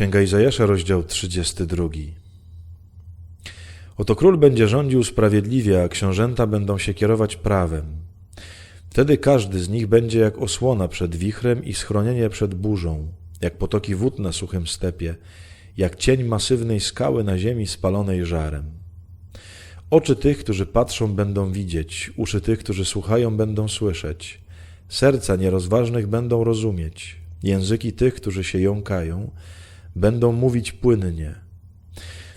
Księga Izajasza, rozdział 32. Oto król będzie rządził sprawiedliwie, a książęta będą się kierować prawem. Wtedy każdy z nich będzie jak osłona przed wichrem i schronienie przed burzą, jak potoki wód na suchym stepie, jak cień masywnej skały na ziemi spalonej żarem. Oczy tych, którzy patrzą, będą widzieć, uszy tych, którzy słuchają, będą słyszeć, serca nierozważnych będą rozumieć, języki tych, którzy się jąkają, będą mówić płynnie.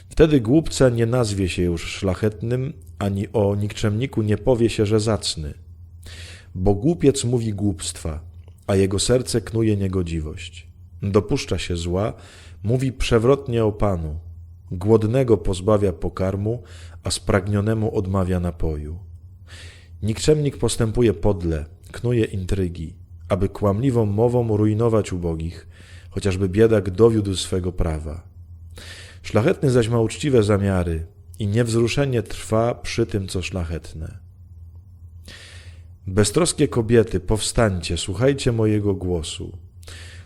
Wtedy głupca nie nazwie się już szlachetnym, ani o nikczemniku nie powie się, że zacny. Bo głupiec mówi głupstwa, a jego serce knuje niegodziwość. Dopuszcza się zła, mówi przewrotnie o Panu. Głodnego pozbawia pokarmu, a spragnionemu odmawia napoju. Nikczemnik postępuje podle, knuje intrygi, aby kłamliwą mową rujnować ubogich, chociażby biedak dowiódł swego prawa. Szlachetny zaś ma uczciwe zamiary i niewzruszenie trwa przy tym, co szlachetne. Beztroskie kobiety, powstańcie, słuchajcie mojego głosu.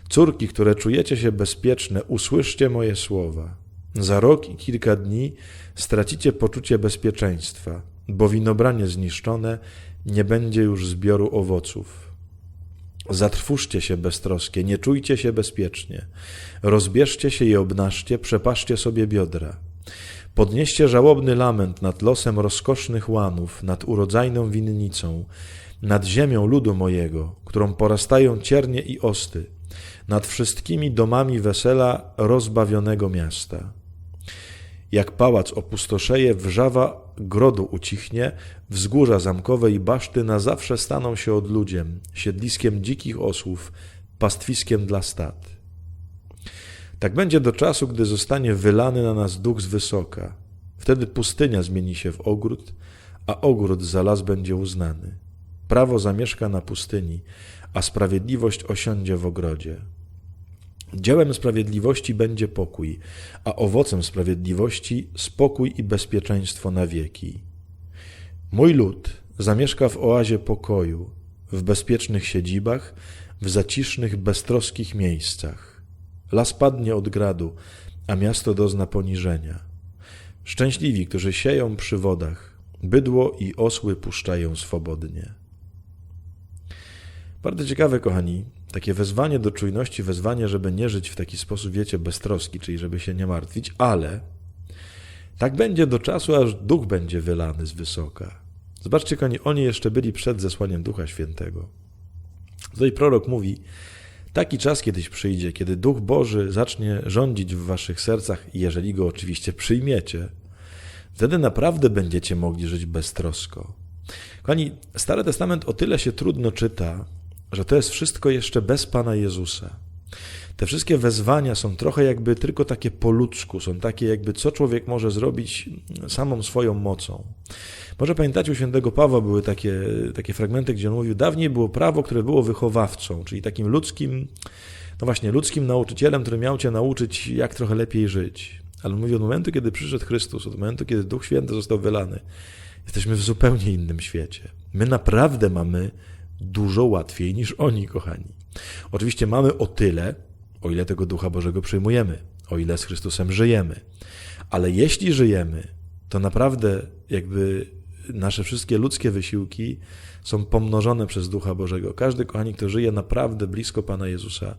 Córki, które czujecie się bezpieczne, usłyszcie moje słowa. Za rok i kilka dni stracicie poczucie bezpieczeństwa, bo winobranie zniszczone nie będzie już zbioru owoców. Zatrwóżcie się beztroskie, nie czujcie się bezpiecznie. Rozbierzcie się i obnażcie, przepaszcie sobie biodra. Podnieście żałobny lament nad losem rozkosznych łanów, nad urodzajną winnicą, nad ziemią ludu mojego, którą porastają ciernie i osty, nad wszystkimi domami wesela rozbawionego miasta. Jak pałac opustoszeje, wrzawa grodu ucichnie, wzgórza zamkowe i baszty na zawsze staną się odludziem, siedliskiem dzikich osłów, pastwiskiem dla stad. Tak będzie do czasu, gdy zostanie wylany na nas duch z wysoka. Wtedy pustynia zmieni się w ogród, a ogród za las będzie uznany. Prawo zamieszka na pustyni, a sprawiedliwość osiądzie w ogrodzie. Dziełem sprawiedliwości będzie pokój, a owocem sprawiedliwości spokój i bezpieczeństwo na wieki. Mój lud zamieszka w oazie pokoju, w bezpiecznych siedzibach, w zacisznych, beztroskich miejscach. Las padnie od gradu, a miasto dozna poniżenia. Szczęśliwi, którzy sieją przy wodach, bydło i osły puszczają swobodnie. Bardzo ciekawe, kochani, takie wezwanie do czujności, wezwanie, żeby nie żyć w taki sposób, wiecie, beztroski, czyli żeby się nie martwić, ale tak będzie do czasu, aż duch będzie wylany z wysoka. Zobaczcie, kochani, oni jeszcze byli przed zesłaniem Ducha Świętego. Tutaj prorok mówi, taki czas kiedyś przyjdzie, kiedy Duch Boży zacznie rządzić w waszych sercach, jeżeli go oczywiście przyjmiecie, wtedy naprawdę będziecie mogli żyć beztrosko. Kochani, Stary Testament o tyle się trudno czyta, że to jest wszystko jeszcze bez Pana Jezusa. Te wszystkie wezwania są trochę jakby tylko takie po ludzku, są takie jakby co człowiek może zrobić samą swoją mocą. Może pamiętacie, u świętego Pawła były takie, takie fragmenty, gdzie on mówił, dawniej było prawo, które było wychowawcą, czyli takim ludzkim, no właśnie, ludzkim nauczycielem, który miał cię nauczyć, jak trochę lepiej żyć. Ale on mówi, od momentu, kiedy przyszedł Chrystus, od momentu, kiedy Duch Święty został wylany, jesteśmy w zupełnie innym świecie. My naprawdę mamy dużo łatwiej niż oni, kochani. Oczywiście mamy o tyle, o ile tego Ducha Bożego przyjmujemy, o ile z Chrystusem żyjemy. Ale jeśli żyjemy, to naprawdę jakby nasze wszystkie ludzkie wysiłki są pomnożone przez Ducha Bożego. Każdy, kochani, kto żyje naprawdę blisko Pana Jezusa,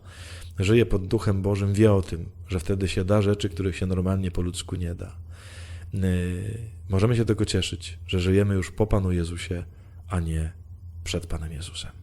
żyje pod Duchem Bożym, wie o tym, że wtedy się da rzeczy, których się normalnie po ludzku nie da. Możemy się tego cieszyć, że żyjemy już po Panu Jezusie, a nie przed Panem Jezusem.